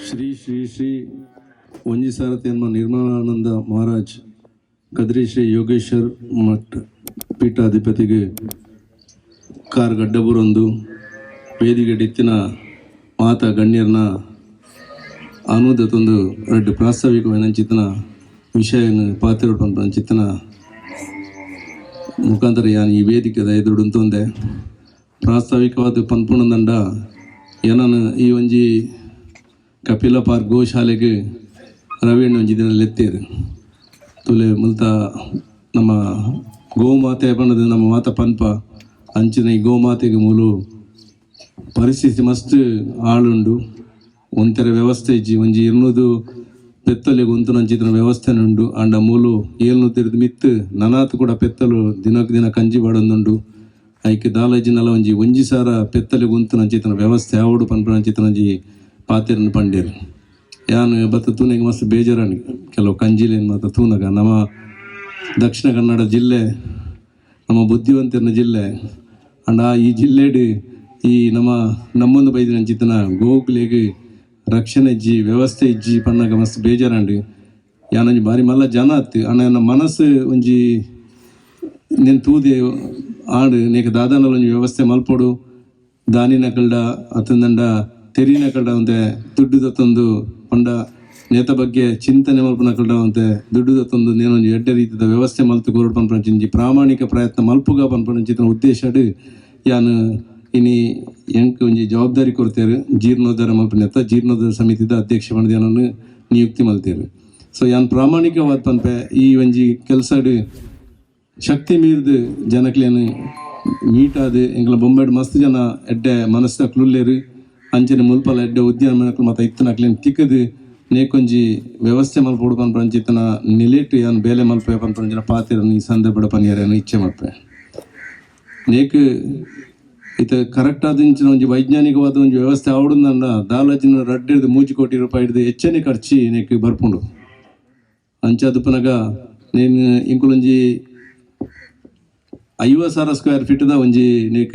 ಶ್ರೀ ಶ್ರೀ ಶ್ರೀ ಒಂಜಿ ನಿರ್ಮಲಾನಂದ ಮಹಾರಾಜ್ ಕದ್ರಿ ಶ್ರೀ ಯೋಗೇಶ್ವರ್ ಮಠ್ ಪೀಠಾಧಿಪತಿಗೆ ಕಾರ್ ಗಡ್ಡಬುರೊಂದು ವೇದಿಕೆ ಡಿತ್ತಿನ ಮಾತ ಗಣ್ಯರ್ನ ತಂದು ರೆಡ್ಡಿ ಪ್ರಾಸ್ತಾವಿಕವಾದ ಚಿತ್ತನ ವಿಷಯ ಪಾತ್ರ ಚಿತ್ತನ ಮುಖಾಂತರ ಯಾನ್ ಈ ವೇದಿಕೆ ಎದುರುಂತೊಂದೆ ಪ್ರಾಸ್ತಾವಿಕವಾದ ಪನ್ಪುಣದಂಡ ಏನನ್ನು ಈ ಒಂಜಿ ಕಪಿಲ ಪಾರ್ಕ್ ಗೋಶಾಲೆಗೆ ರವೀಣ್ ಒಂಜಿ ದಿನ ಲೆತ್ತೇರು ತುಲೆ ಮುಲ್ತ ನಮ್ಮ ಗೋಮಾತೆ ಬಣ್ಣದ ನಮ್ಮ ಮಾತ ಪನ್ಪ ಅಂಚಿನ ಈ ಗೋಮಾತೆಗೆ ಮೂಲು ಪರಿಸ್ಥಿತಿ ಮಸ್ತ್ ಆಳುಂಡು ಒಂಥರ ವ್ಯವಸ್ಥೆ ಇಜ್ಜಿ. ಒಂಜಿ ಇರ್ನದು ಪೆತ್ತಲೆ ಒಂತು ವ್ಯವಸ್ಥೆ ಉಂಡು ಅಂಡ ಮೂಲು ಏಲ್ನು ತಿರುದು ಮಿತ್ ನನಾತ್ ಕೂಡ ಪೆತ್ತಲು ದಿನಕ್ಕೆ ದಿನ ಕಂಜಿ ಬಾಡೊಂದುಂಡು. ಐಕೆ ದಾಲಜಿನಲ್ಲ ಒಂಜಿ ಒಂಜಿ ಸಾರ ಪೆತ್ತಲೆ ಒಂತು ನಂಚಿತ್ರ ವ್ಯವಸ್ಥೆ ಆವಡು ಪನ್ಪ ನಂಚಿತ್ರ ಒಂಜಿ ಪಾತೆರನ್ನು ಪಂಡಿರ್. ಯಾನು ಬತ್ತ ತೂನಿಗೆ ಮಸ್ತ್ ಬೇಜಾರಾಣಿ. ಕೆಲವು ಕಂಜಿಲೇನು ಮಾತ ತೂನಗ. ನಮ್ಮ ದಕ್ಷಿಣ ಕನ್ನಡ ಜಿಲ್ಲೆ, ನಮ್ಮ ಬುದ್ಧಿವಂತನ ಜಿಲ್ಲೆ, ಅಂಡ ಈ ಜಿಲ್ಲೆಡಿ ಈ ನಮ್ಮ ನಮ್ಮೊಂದು ಬೈದಿನ ಚಿತ್ತನ ಗೋಕುಲೆಗ್ ರಕ್ಷಣೆ ಇಜ್ಜಿ, ವ್ಯವಸ್ಥೆ ಇಜ್ಜಿ ಪಣ್ಣಗ ಮಸ್ತ್ ಬೇಜಾರಂಡು ಯಾನೊಂಜಿ ಬಾರಿ ಮಲ್ಲ ಜನ ಅತ್ತಿ ಅಣ್ಣ, ನನ್ನ ಮನಸ್ಸು ಒಂಜಿ ನಿನ್ ತೂದೆ ಆಡು, ನೀಕ ದಾದಾನಲ್ಲಿ ವ್ಯವಸ್ಥೆ ಮಲ್ಪೊಡು. ದಾನಿನ ಕಲ್ಡ ಅತ್ತಂದಂಡ ತೆರಿನ ಕಲ್ಡ ಒಂತೆ ದುಡ್ಡು ದತ್ತೊಂದು ಪಂಡ ನೇತ ಬಗ್ಗೆ ಚಿಂತನೆ ಮಲ್ಪನ ಒಂತೆ ದುಡ್ಡು ದತ್ತೊಂದು ನೇನೊಂಜಿ ಎಡ್ಡೆ ರೀತಿದ ವ್ಯವಸ್ಥೆ ಮಲ್ತು ಕೋರ್ಡು ಪನ್ಪಂಚಿ ಪ್ರಾಮಾಣಿಕ ಪ್ರಯತ್ನ ಮಲ್ಪುಗ ಪನ್ಪಂಚಿನ ಉದ್ದೇಶಡ್ ಯಾನು ಇನಿ ಎಂಕ್ ಒಂಜಿ ಜವಾಬ್ದಾರಿ ಕೊಡ್ತೇರು ಜೀರ್ಣೋದ್ಧಾರ ಮಲ್ಪನೆತ್ತ ಜೀರ್ಣೋದ್ಧಾರ ಸಮಿತಿದ ಅಧ್ಯಕ್ಷ ಪಣದ್ಯಾನನ್ನು ನಿಯುಕ್ತಿ ಮಲ್ತೇರು. ಸೊ ಯಾನ್ ಪ್ರಾಮಾಣಿಕವಾದ ಪನ್ಪೆ ಈ ಒಂಜಿ ಕೆಲ್ಸಡ್ ಶಕ್ತಿ ಮೀರ್ದು ಜನಕ್ಲೇನು ಮೀಟಾದು ಎಂಗ್ಲ ಬೊಂಬೆಡ್ ಮಸ್ತ್ ಜನ ಎಡ್ಡೆ ಮನಸ್ಸಿನ ಕ್ಲುಲ್ಲೇರು. ಅಂಚನೆ ಮುಲ್ಪಲ ಎಡ್ಡೆ ಉದ್ಯಾನಕ್ಲು ಮತ ಇತ್ತನಕ್ಲೇನು ತಿಕ್ಕದು ನೇಕೊಂಜಿ ವ್ಯವಸ್ಥೆ ಮಲ್ಪಡು ಪನ್ಪಂಚ ಇತ್ತನ ನಿಲೇಟು ಏನು ಬೇಲೆ ಮಲ್ಪ ಪನ್ಪಂಚಿನ ಪಾತಿರನ್ನು ಈ ಸಂದರ್ಭದ ಪನಿಯರೇನು ಇಚ್ಛೆ ಮಾಡ್ಪೆ ನೇಕ ಇತ ಕರೆಕ್ಟ್ ಆದಿಂಚಿನ ಒಂಜಿ ವೈಜ್ಞಾನಿಕವಾದ ಒಂದು ವ್ಯವಸ್ಥೆ ಆವಡಂದ ದಾಲಜಿನ ರಡ್ ಹಿಡಿದು ಮೂಜಿ ಕೋಟಿ ರೂಪಾಯಿ ಹಿಡಿದು ಹೆಚ್ಚನೆ ಖರ್ಚಿ ನೇಕ ಬರ್ಪುಂಡು. ಅಂಚ ಅದುಪನಗ ನೇನು ಇಂಕುಲೊಂಜಿ ಐವ ಸಾವಿರ ಸ್ಕ್ವೇರ್ ಫೀಟ್ದ ಒಂಜಿ ನೇಕ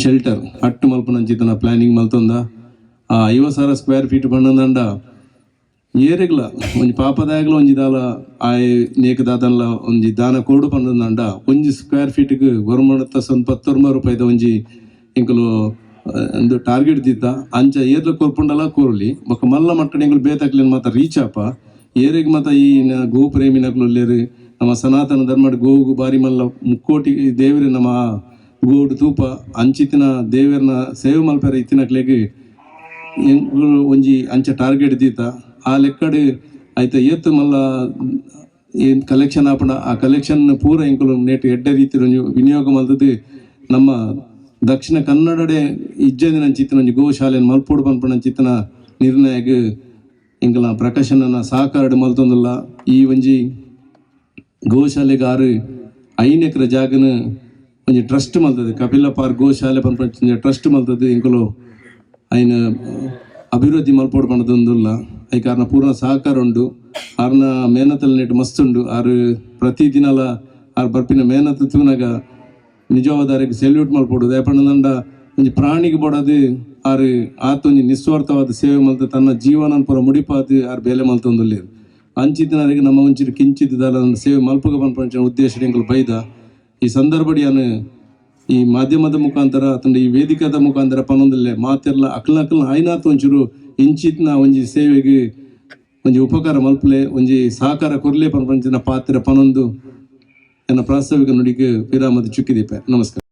ಶೆಲ್ಟರ್ ಅಟ್ಟು ಮಲ್ಪನ ತನ ಪ್ಲಾನಿಂಗ್ ಮಲ್ತೊಂದ. ಆ ಐವತ್ತು ಸಾವಿರ ಸ್ಕ್ವೇರ್ ಫೀಟ್ ಬಣ್ಣದಂಡ ಏರೆಗ್ಲ, ಒಂಜಿ ಪಾಪದಾಗ್ಲ ಒಂಜಿ ದಾಲ ಆ ನೇಕ ದಾದನ್ಲ ಒಂಜಿ ದಾನ ಕೋಡು ಪಂಡದಂಡ ಒಂಜಿ ಸ್ಕ್ವೇರ್ ಫೀಟ್ ಗೊರ್ಮಣತ್ತ ಸೊಂದ್ ಪತ್ತೊರ್ಮ ರೂಪಾಯಿದ ಒಂಜಿ ಇಂಕಲು ಒಂದು ಟಾರ್ಗೆಟ್ ದಿತ್ತ ಅಂಚ ಏರ್ಲ ಕೊರ್ಪುಂಡಲ ಕೋರ್ಲಿ, ಬೊಕ ಮಲ್ಲ ಮಟ್ಟಡ ಇಂಕಲು ಬೇತಕ್ಲೇನ್ ಮಾತ ರೀಚ್ ಆಪ. ಏರಿಗೆ ಮಾತ ಈ ಗೋ ಪ್ರೇಮಿನಕ್ಲು ನಮ್ಮ ಸನಾತನ ಧರ್ಮಡ್ ಗೋವು ಬಾರಿ ಮಲ್ಲ ಮುಕ್ಕೋಟಿ ದೇವರೇ ನಮ್ಮ ಗೋಡು ತೂಪ ಅಂಚಿತ್ತಿನ ದೇವರನ ಸೇವೆ ಮಲ್ಪರೆ ಇತ್ತಿನಕ್ಲೆಗ್ ಒಂಜಿ ಅಂಚ ಟಾರ್ಗೆಟ್ ದೀತ. ಆ ಲೆಕ್ಕಡೆ ಐತ ಏತ್ ಮಲ್ಲ ಏನ್ ಕಲೆಕ್ಷನ್ ಆಪಣ. ಆ ಕಲೆಕ್ಷನ್ ಪೂರ ಎಂಕುಲು ನೆಟ್ ಎಡ್ಡೆ ರೀತಿ ವಿನಿಯೋಗ ಮಲ್ತದೆ ನಮ್ಮ ದಕ್ಷಿಣ ಕನ್ನಡಡೆ ಇಜ್ಜದಿನ ಚಿತ್ತನ ಒಂಜಿ ಗೋಶಾಲೆ ಮಲ್ಪೋಡು ಪನ್ಪಣ ಚಿತ್ತನ ನಿರ್ಣಯಗ್ ಇಂಕಲ ಪ್ರಕಾಶನ ಸಹಕಾರ ಮಲ್ತೊಂದುಲ್ಲ ಈ ಒಂಜಿ ಗೋಶಾಲೆಗಾರು ಆರು ಐನ್ ಎಕರೆ ಜಾಗನ ಒಂಜಿ ಟ್ರಸ್ಟ್ ಮಲ್ತದೆ ಕಪಿಲ ಪಾರ್ಕ್ ಗೋಶಾಲೆ ಪನ್ಪಂಚ ಟ್ರಸ್ಟ್ ಮಲ್ತದೆ ಇಂಕುಲು ಐನ ಅಭಿವೃದ್ಧಿ ಮಲ್ಪೋಡು ಪಣದೊಂದುಲ್ಲ ಐ ಕಾರಣ ಪೂರ್ಣ ಸಹಕಾರ ಉಂಡು ಆರ್ನ ಮೇಹನತಲ್ ನೆಟ್ ಮಸ್ತ್ ಉಂಡು ಆರು ಪ್ರತಿ ದಿನಲ ಅರ್ ಬರ್ಪಿನ ಮೇಹನತ್ ತೂನಗ ನಿಜವಾದರಿಗೆ ಸೆಲ್ಯೂಟ್ ಮಲ್ಪೋಡು ದಯಪಣ್ಣದಂಡ ಒಂಜಿ ಪ್ರಾಣಿಗೆ ಬಡದು ಆರು ಆತ ಒಂಜಿ ನಿಸ್ವಾರ್ಥವಾದ ಸೇವೆ ಮಲ್ತ ತನ್ನ ಜೀವನ ಪೂರ ಮುಡಿಪಾದು ಅರ್ ಬೇಲೆ ಮಲ್ತೊಂದುಲ್ಲೇರು ಅಂಚಿತ್ತಿನವರೆಗೆ ನಮ್ಮ ಒಂಚೂರು ಕಿಂಚಿತ್ ದಾಲ ಸೇವೆ ಮಲ್ಪಗ ಪನ್ಪಂಚಿನ ಉದ್ದೇಶ ಎಂಕುಲು ಬೈದ ಈ ಸಂದರ್ಭಡಿಯಾನು ಈ ಮಾಧ್ಯಮದ ಮುಖಾಂತರ ಅಥವಾ ಈ ವೇದಿಕದ ಮುಖಾಂತರ ಪನ್ನೊಂದಲ್ಲೇ ಮಾತೆಲ್ಲ ಅಕ್ಲ ಅಕ್ಲ ಆಯ್ನಾತ ಒಂಚೂರು ಇಂಚಿತ್ನ ಒಂಜಿ ಸೇವೆಗೆ ಒಂಜಿ ಉಪಕಾರ ಮಲ್ಪಲೆ, ಒಂಜಿ ಸಹಕಾರ ಕೊರ್ಲೆ ಪನ್ಪಂಚಿನ ಪಾತ್ರ ಪನೊಂದು ನನ್ನ ಪ್ರಾಸ್ತಾವಿಕ ನುಡಿಗೆ ವಿರಾಮದ ಚುಕ್ಕಿದೀಪ. ನಮಸ್ಕಾರ.